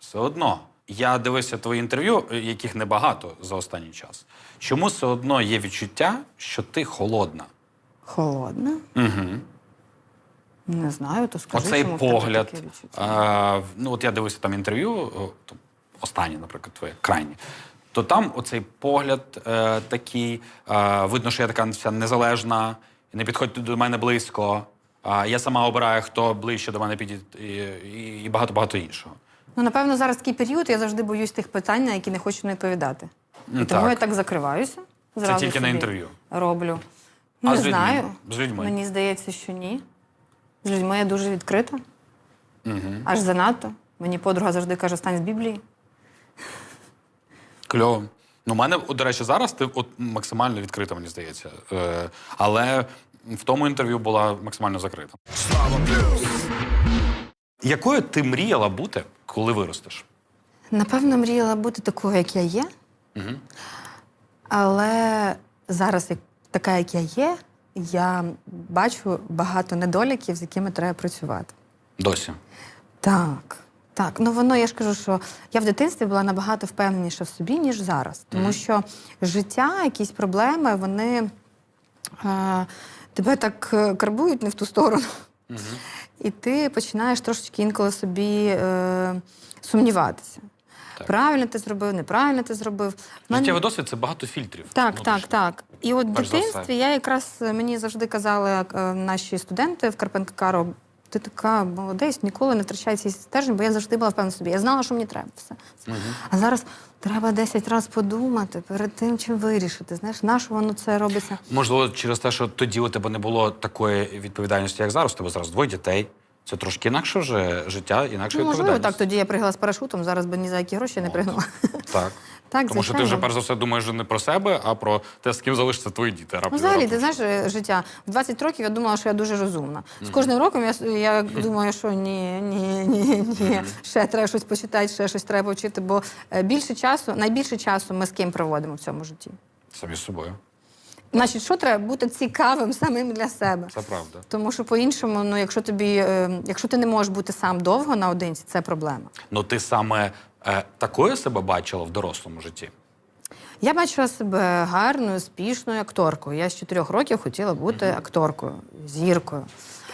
все одно. Я дивився твої інтерв'ю, е, яких небагато за останній час. Чому все одно є відчуття, що ти холодна? Холодна? Угу. Не знаю, то скажи, Оцей чому в тебе погляд. таке відчуття. Ну, от я дивився там інтерв'ю, о, останнє, наприклад, твоє крайнє. То там оцей погляд е, такий, е, видно, що я така вся незалежна, не підходьте до мене близько. А я сама обираю, хто ближче до мене підійде, і- і- і багато-багато іншого. Ну, напевно, зараз такий період, я завжди боюсь тих питань, на які не хочу не відповідати. Ну, І тому я так закриваюся. Зразу тільки на собі інтерв'ю? Роблю. А не з людьми? знаю. З людьми? Мені здається, що ні. З людьми я дуже відкрита. Угу. Аж занадто. Мені подруга завжди каже, стань з Біблії. Кльово. Ну, у мене, от, до речі, зараз ти от максимально відкрита, мені здається. Е, але в тому інтерв'ю була максимально закрита. Якою ти мріяла бути, коли виростеш? Напевно, мріяла бути такою, як я є. Угу. Але зараз, як така, як я є, я бачу багато недоліків, з якими треба працювати. Досі. Так, так. Ну воно я ж кажу, що я в дитинстві була набагато впевненіша в собі, ніж зараз. Тому Мгм. що життя, якісь проблеми, вони е, тебе так е, карбують не в ту сторону. Угу. І ти починаєш трошечки інколи собі е, сумніватися. Так. Правильно ти зробив, неправильно ти зробив. В мене- Життєвий досвід це багато фільтрів. так, так, так. І от в дитинстві я якраз е, мені завжди казали е, наші студенти в Карпенка Каро, ти така молодець, ніколи не втрачай цей стержень, бо я завжди була впевнена в собі. Я знала, що мені треба все. Мгм. А зараз треба 10 разів подумати перед тим, чим вирішити. Знаєш, на що воно це робиться? Можливо, через те, що тоді у тебе не було такої відповідальності, як зараз. У тебе зараз двоє дітей. Це трошки інакше вже життя, інакше Ну, можливо, так тоді я пригала з парашутом, зараз би ні за які гроші не пригнула. Так. Так, Тому що ти вже перш за все думаєш не про себе, а про те, з ким залишаться твої діти. Ну, раптом- взагалі, ти знаєш, е, життя в 20 років я думала, що я дуже розумна. З кожним роком я, я думаю, що ні, ні, ні, ні. Ще треба щось почитати, ще щось треба вчити, бо е, більше часу, найбільше часу ми з ким проводимо в цьому житті. Самі з собою. Значить, що треба бути цікавим самим для себе. Це правда. Тому що по-іншому, ну якщо тобі, е, якщо ти не можеш бути сам довго наодинці, це проблема. Ну ти саме такою себе бачила в дорослому житті? Я бачила себе гарною, успішною акторкою. Я з чотирьох років хотіла бути акторкою, зіркою.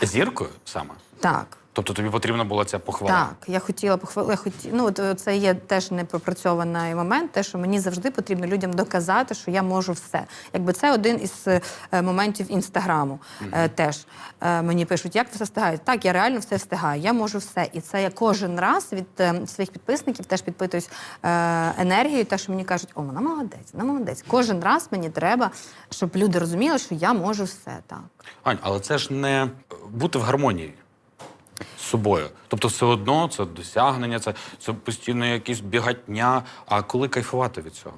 Зіркою саме? Так. Тобто тобі потрібна була ця похвала? Так, я хотіла похвалити. Я хоті... Ну, от е, це є теж непропрацьований момент, те, що мені завжди потрібно людям доказати, що я можу все. Якби це один із е, моментів інстаграму. Е, теж е, мені пишуть, як ви все встигаєте? Так, я реально все встигаю, я можу все. І це я кожен раз від своїх підписників теж підпитуюсь е, енергією, те, що мені кажуть, о, вона молодець, вона молодець. Кожен раз мені треба, щоб люди розуміли, що я можу все так. Ань, але це ж не бути в гармонії собою. Тобто, все одно це досягнення, це, це постійно якісь бігатня. А коли кайфувати від цього?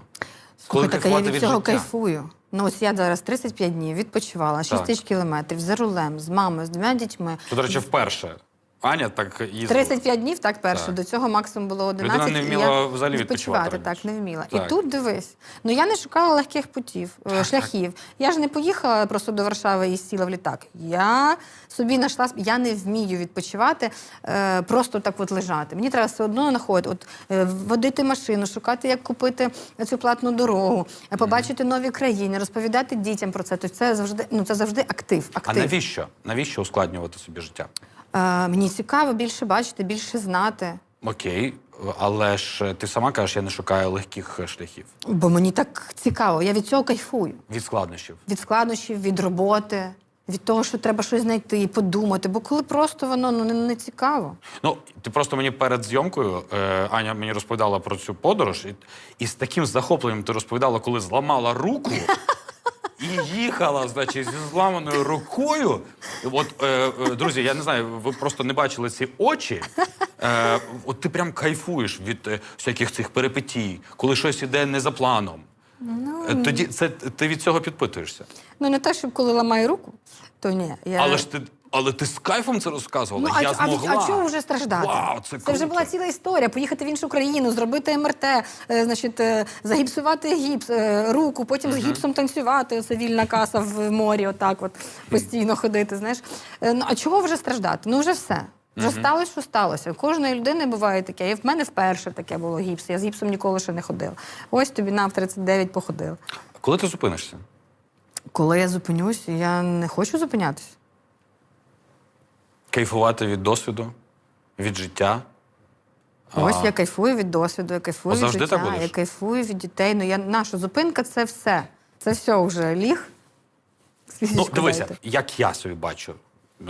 Слухай, так я від, від цього життя? кайфую. Ну ось я зараз 35 днів відпочивала, 6 тисяч кілометрів за рулем, з мамою, з двома дітьми. Це, до речі, вперше. Аня так їздила. 35 днів, так перше. Так. До цього максимум було 11. Людина не вміла я взагалі відпочивати Так, не вміла. Так. І тут дивись. Ну я не шукала легких путів, е, шляхів. Я ж не поїхала просто до Варшави і сіла в літак. Я собі знайшла, я не вмію відпочивати, е, просто так от лежати. Мені треба все одно знаходити, от е, водити машину, шукати, як купити цю платну дорогу, побачити нові країни, розповідати дітям про це. Тобто це завжди, ну це завжди актив. А навіщо? Навіщо ускладнювати собі життя? Е, мені цікаво більше бачити, більше знати. Окей, але ж ти сама кажеш, я не шукаю легких шляхів Бо мені так цікаво, я від цього кайфую. від складнощів. Від складнощів, від роботи, від того, що треба щось знайти, подумати. Бо коли просто воно ну, не, не цікаво. Ну, ти просто мені перед зйомкою е, Аня мені розповідала про цю подорож, і, і з таким захопленням ти розповідала, коли зламала руку. І їхала, значить, зі зламаною рукою. От, е, е, друзі, я не знаю, ви просто не бачили ці очі. Е, от ти прям кайфуєш від е, всяких цих перипетій, коли щось іде не за планом. Е, Тоді це ти від цього підпитуєшся. Ну не те, щоб коли ламаю руку, то ні. Я... Але ж ти, але ти з кайфом це розказувала. Ну, а, я а, змогла. а чого вже страждати? Вау, це це вже була ціла історія. Поїхати в іншу країну, зробити МРТ, е, значить, е, загіпсувати гіпс, е, руку, потім з гіпсом танцювати. Це вільна каса в морі, отак от постійно ходити. Знаєш. Е, ну, а чого вже страждати? Ну вже все. Вже сталося, що сталося. У кожної людини буває таке. І в мене вперше таке було гіпс. Я з гіпсом ніколи ще не ходила. Ось тобі на в 39 походила. Коли ти зупинишся? Коли я зупинюсь, я не хочу зупинятися. Кайфувати від досвіду, від життя. Ось я кайфую від досвіду, я кайфую От від життя, я кайфую від дітей. Ну я наша зупинка це все. Це все вже ліг. Ну, дивися, дайте. як я собі бачу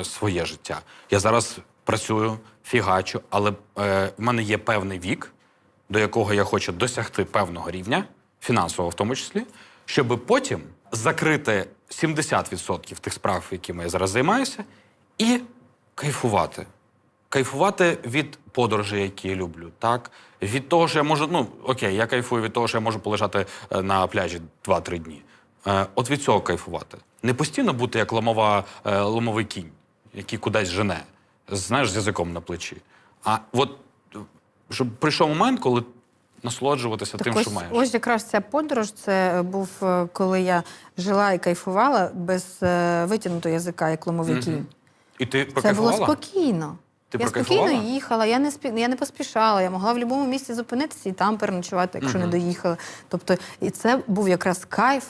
своє життя. Я зараз працюю, фігачу, але е, в мене є певний вік, до якого я хочу досягти певного рівня, фінансового в тому числі, щоб потім закрити 70% тих справ, якими я зараз займаюся, і кайфувати. Кайфувати від подорожей, які я люблю, так? Від того, що я можу. Ну, окей, я кайфую від того, що я можу полежати е, на пляжі 2-3 дні. Е, от від цього кайфувати. Не постійно бути як ломова, е, ломовий кінь, який кудись жене, знаєш, з язиком на плечі. А от е, щоб прийшов момент, коли насолоджуватися тим, ось, що маєш. ось якраз ця подорож, це був е, коли я жила і кайфувала без е, витягнутого язика, як ломовий кінь. І ти Це було спокійно. Ти я прокайфувала? спокійно їхала, я не спі... я не поспішала, я могла в будь-якому місці зупинитися і там переночувати, якщо не доїхала. Тобто, і це був якраз кайф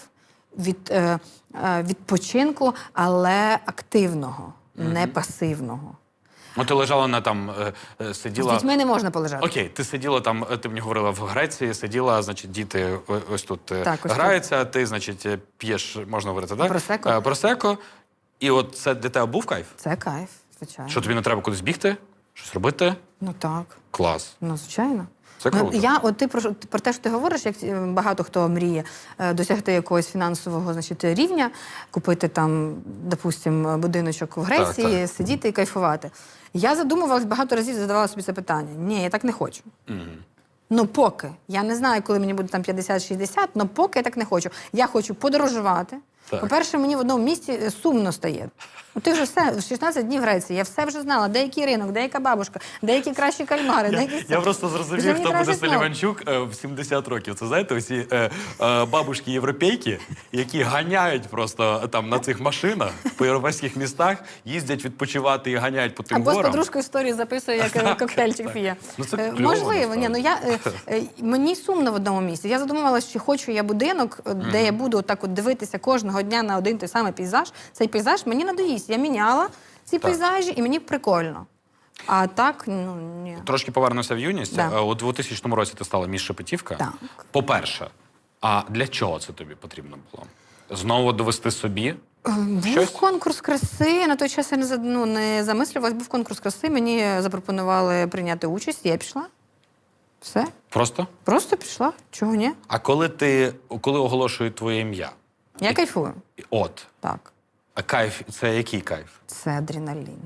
від е, е, відпочинку, але активного, не пасивного. Ну, ти лежала на там, е, е, З сиділа. дітьми не можна полежати. Окей, ти сиділа там, е, ти мені говорила в Греції, сиділа, значить, діти о- ось тут е, Так, ось граються, ти, значить, е, п'єш, можна говорити, так? Просеко. Е, Просеко. І от це для тебе був кайф? Це кайф, звичайно. Що тобі не треба кудись бігти, щось робити? Ну так. Клас. Ну, звичайно. Це Ну, круто. Я, от ти про, про те, що ти говориш, як е, багато хто мріє е, досягти якогось фінансового значить, рівня, купити там, допустим, будиночок в Греції, так. сидіти і кайфувати. Я задумувалась багато разів, задавала собі це питання. Ні, я так не хочу. Ну, поки. Я не знаю, коли мені буде там 50-60, але поки я так не хочу. Я хочу подорожувати. По-перше, мені в одному місці е, сумно стає. Ну, ти вже все, в 16 днів Греції, я все вже знала, де який ринок, де яка бабушка, де які кращі кальмари, де які... Я просто зрозумів, хто буде. Селіванчук е, в 70 років. Це знаєте, усі е, е, бабушки європейки, які ганяють просто там на цих машинах по європейських містах, їздять відпочивати і ганяють по тим Або з горам. подружкою історію записує, як коктейльчик п'є. Ну, це кльово, Можливо, ні, ну я е, е, мені сумно в одному місці. Я задумувалася, чи хочу я будинок, де я буду так от дивитися кожного дня на один той самий пейзаж. Цей пейзаж мені надоїсть. Я міняла ці пейзажі, і мені прикольно. А так, ну ні. Трошки повернуся в юність. Да. Е, У 2000 році ти стала між Шепетівка. Так. По-перше, а для чого це тобі потрібно було? Знову довести собі? Був Щось? конкурс краси. На той час я не, ну, не замислювалась. Був конкурс краси. Мені запропонували прийняти участь. Я пішла. Все. Просто? Просто пішла. Чого ні? А коли ти коли оголошують твоє ім'я? Я кайфую. От. Так. А кайф це який кайф? Це адреналін.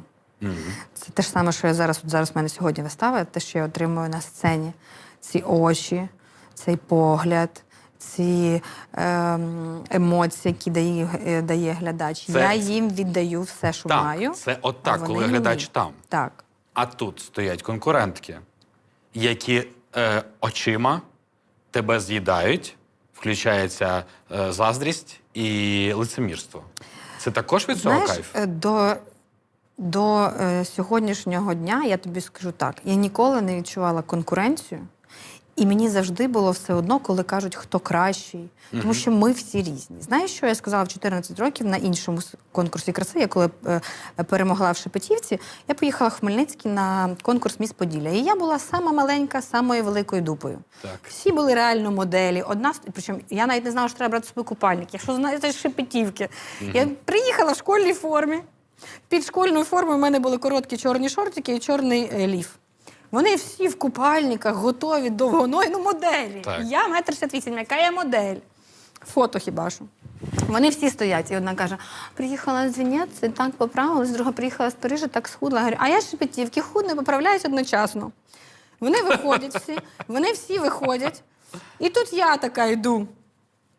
Це те ж саме, що я зараз. От зараз в мене сьогодні вистава, те, що я отримую на сцені. Ці очі, цей погляд, ці ем, емоції, які дає, е, дає глядач. Це- Я їм віддаю все, що Так, маю. це от а так, коли мені. глядач там. Так. А тут стоять конкурентки, які е, очима тебе з'їдають, включається е, заздрість і лицемірство. Це також від цього Знаєш, кайф? е, до, до е, сьогоднішнього дня я тобі скажу так: я ніколи не відчувала конкуренцію, і мені завжди було все одно, коли кажуть, хто кращий, тому що ми всі різні. Знаєш, що я сказала в 14 років на іншому конкурсі краси, я коли е, перемогла в Шепетівці, я поїхала в Хмельницький на конкурс Міс Поділля. І я була сама маленька, самою великою дупою. Так. Всі були реально моделі. Одна причому я навіть не знала, що треба брати з собою купальник. Якщо знаєте шепетівки. Я приїхала в школьній формі. Під школьною формою в мене були короткі чорні шортики і чорний е, ліф. Вони всі в купальниках, готові, довгоної, ну моделі. Так. Я метр 68, яка я модель. Фото хіба що. Вони всі стоять, і одна каже: приїхала з Венеції, так поправилась, друга приїхала з Парижа, так схудла. Я говорю, а я Шепетівки худно і поправляюсь одночасно. Вони виходять всі, вони всі виходять. І тут я така йду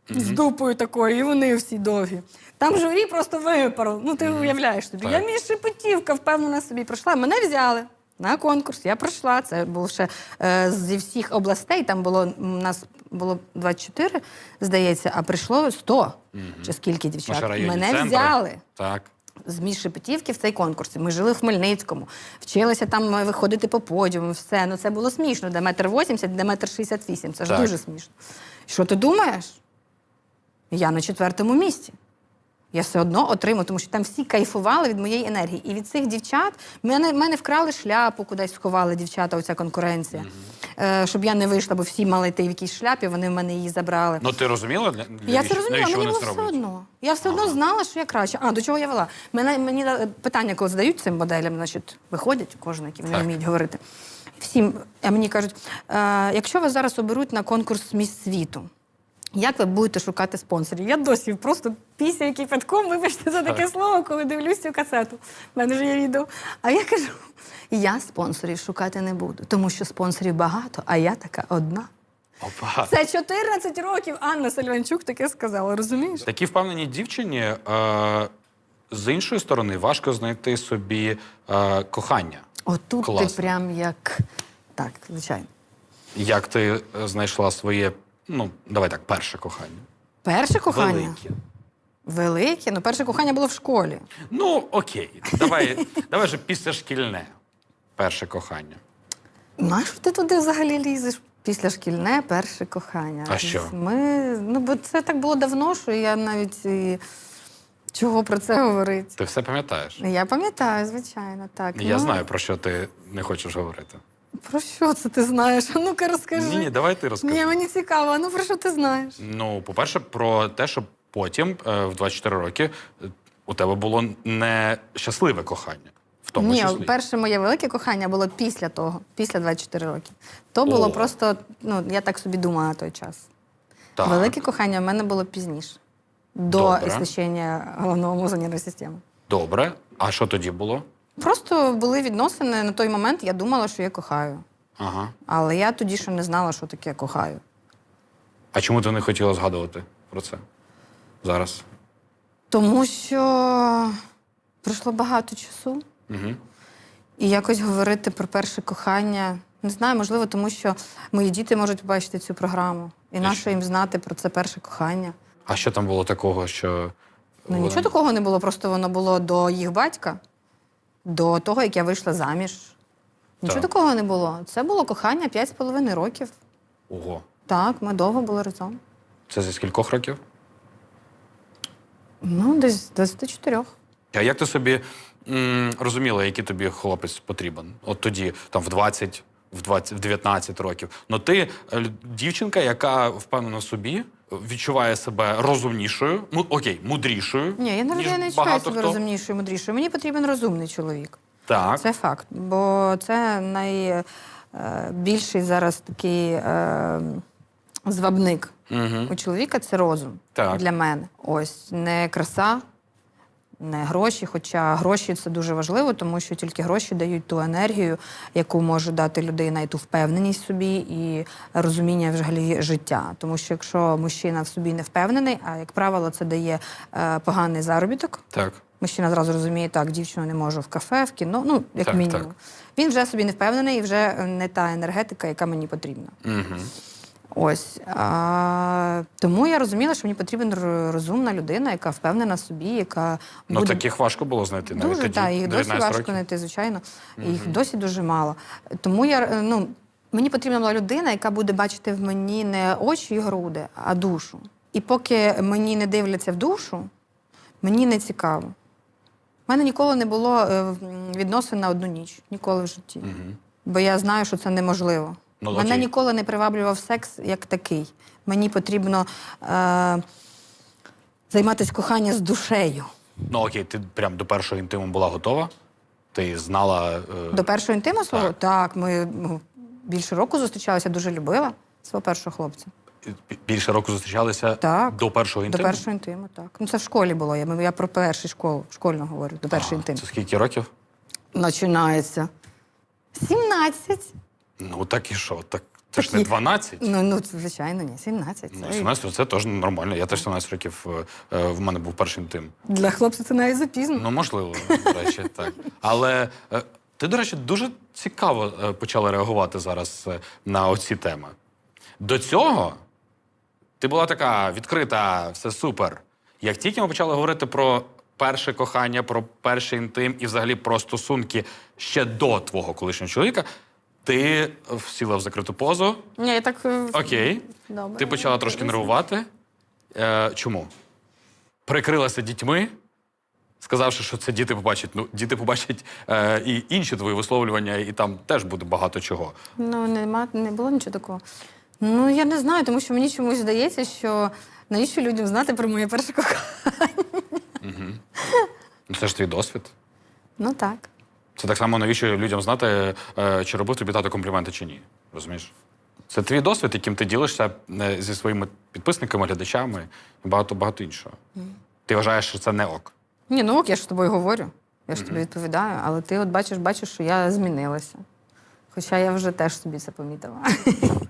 з дупою такою, і вони всі довгі. Там журі просто випарило. Ну, ти уявляєш собі. Так. Я мій шепетівка, впевнена собі пройшла. Мене взяли на конкурс, я пройшла. Це був ще е, зі всіх областей. Там було у нас було 24, здається, а прийшло 100. Чи скільки дівчат? районні Мене центри. взяли. Так. з міст Шепетівки в цей конкурс. Ми жили в Хмельницькому, вчилися там е, виходити по подіуму, все. Ну це було смішно, де метр вісімдесят, де метр шістдесят вісім. Це ж Так. дуже смішно. Що ти думаєш? Я на четвертому місці. Я все одно отримую, тому що там всі кайфували від моєї енергії. І від цих дівчат мене, мене вкрали шляпу, кудись сховали дівчата, оця конкуренція. Е, щоб я не вийшла, бо всі мали йти в якійсь шляпі, вони в мене її забрали. Ну ти розуміла? для- Я навіщо- це розуміла, мені було все одно. Я все одно знала, що я краще. А, до чого я вела? Мене, мені е, питання, коли задають цим моделям, значить, виходять кожен, які вони вміють говорити. Всім, а мені кажуть, е, якщо вас зараз оберуть на конкурс міс світу, як ви будете шукати спонсорів? Я досі просто після кипятком, вибачте за таке Так. слово, коли дивлюсь цю касету. У мене вже є відео. А я кажу: я спонсорів шукати не буду, тому що спонсорів багато, а я така одна. Опа. Це 14 років Анна Сальванчук таке сказала, розумієш? Такій впевненій дівчині е, з іншої сторони важко знайти собі е, кохання. Отут Класно. ти прям як. Так, звичайно. Як ти е, знайшла своє, ну, давай так, перше кохання? Перше кохання. Велике. Велике. Ну, перше кохання було в школі. Ну, окей. Давай, давай же післяшкільне перше кохання. Нащо ти туди взагалі лізеш? Після шкільне перше кохання. А що? Ми, ну, бо це так було давно, що я навіть і... чого про це говорити. Ти все пам'ятаєш? Я пам'ятаю, звичайно, так. Я Ну, знаю, про що ти не хочеш говорити. Про що це ти знаєш? А ну-ка розкажи. Ні, ні, давай ти розкажи. Ні, мені цікаво, а ну про що ти знаєш? Ну, по-перше, про те, що потім, е, в 24 роки, е, у тебе було нещасливе кохання. В тому Ні, числі. перше моє велике кохання було після того, після 24 роки. То було О. просто, ну, я так собі думала на той час. Так. Велике кохання в мене було пізніше. До Добре. ісключення головного мозку нервної системи. Добре. А що тоді було? Просто були відносини на той момент, я думала, що я кохаю. Ага. Але я тоді ще не знала, що таке кохаю. А чому ти не хотіла згадувати про це зараз? Тому що пройшло багато часу. Угу. І якось говорити про перше кохання. Не знаю, можливо, тому що мої діти можуть побачити цю програму. І нащо їм знати про це перше кохання? А що там було такого, що. Ну, нічого такого не було, просто воно було до їх батька, до того, як я вийшла заміж. Нічого Так. такого не було. Це було кохання 5,5 років. Ого. Так, ми довго були разом. Це зі скількох років? Ну, десь з 24. А як ти собі м, розуміла, який тобі хлопець потрібен? От тоді, там в 20, в 20, в 19 років. Ну ти е, дівчинка, яка впевнена в собі, відчуває себе розумнішою, ну окей, мудрішою. Ні, я не, ніж не відчуваю себе хто. розумнішою, мудрішою. Мені потрібен розумний чоловік. Так. Це факт. Бо це найбільший зараз такий е, звабник Угу. у чоловіка це розум Так. для мене. Ось не краса, не гроші. Хоча гроші це дуже важливо, тому що тільки гроші дають ту енергію, яку може дати людина, і ту впевненість в собі, і розуміння взагалі життя. Тому що якщо мужчина в собі не впевнений, а як правило, це дає е, поганий заробіток. Так. Мужчина зразу розуміє, так, дівчину не можу в кафе, в кіно, ну, як Так, мінімум. так. Він вже собі не впевнений і вже не та енергетика, яка мені потрібна. Угу. Ось. А, тому я розуміла, що мені потрібна розумна людина, яка впевнена в собі, яка Ну буде таких важко було знайти навіть дуже тоді. так, їх досі 19 важко років. знайти, звичайно. і Їх досі дуже мало. Тому я е, ну. Мені потрібна була людина, яка буде бачити в мені не очі і груди, а душу. І поки мені не дивляться в душу, мені не цікаво. У мене ніколи не було е, відносин на одну ніч, ніколи в житті. Мгм. Бо я знаю, що це неможливо. Ну, Мене ніколи не приваблював секс як такий. Мені потрібно е, займатися коханням з душею. Ну окей, ти прям до першого інтиму була готова? Ти знала. е, До першого інтиму свого? Так. Так, ми ну, більше року зустрічалися, дуже любила свого першого хлопця. більше року зустрічалися Так. до першого інтиму? До першого інтиму, так. Ну це в школі було. Я, я про першу школу, школьну говорю, до першого інтиму. Це скільки років? Починається. 17. Ну так і що? Так це ж не Такі- 12. Ну, ну, звичайно, ні, 17. Ну, Це 17 це теж нормально. Я теж 17 років е, е, в мене був перший інтим. Для хлопця це навіть запізно. Ну, можливо, до речі, так. Але е, ти, до речі, дуже цікаво е, почала реагувати зараз е, на оці теми. До цього ти була така відкрита, все супер. Як тільки ми почали говорити про перше кохання, про перший інтим і взагалі про стосунки ще до твого колишнього чоловіка, ти сіла в закриту позу. Ні, я так. е, Окей. Добре. Ти почала трошки нервувати. Е, чому? Прикрилася дітьми, сказавши, що це діти побачать. Ну, діти побачать е, і інші твої висловлювання, і там теж буде багато чого. Ну, нема, не було нічого такого. Ну, я не знаю, тому що мені чомусь здається, що навіщо людям знати про моє перше кохання? Ну, Це ж твій досвід. Ну так. Це так само, навіщо людям знати, е, чи робив тобі тато компліменти чи ні. Розумієш? Це твій досвід, яким ти ділишся е, зі своїми підписниками, глядачами і багато багато іншого. Ти вважаєш, що це не ок. Ні, ну ок, я ж з тобою говорю. Я ж тобі відповідаю, але ти от бачиш, бачиш, що я змінилася. Хоча я вже теж собі це помітила.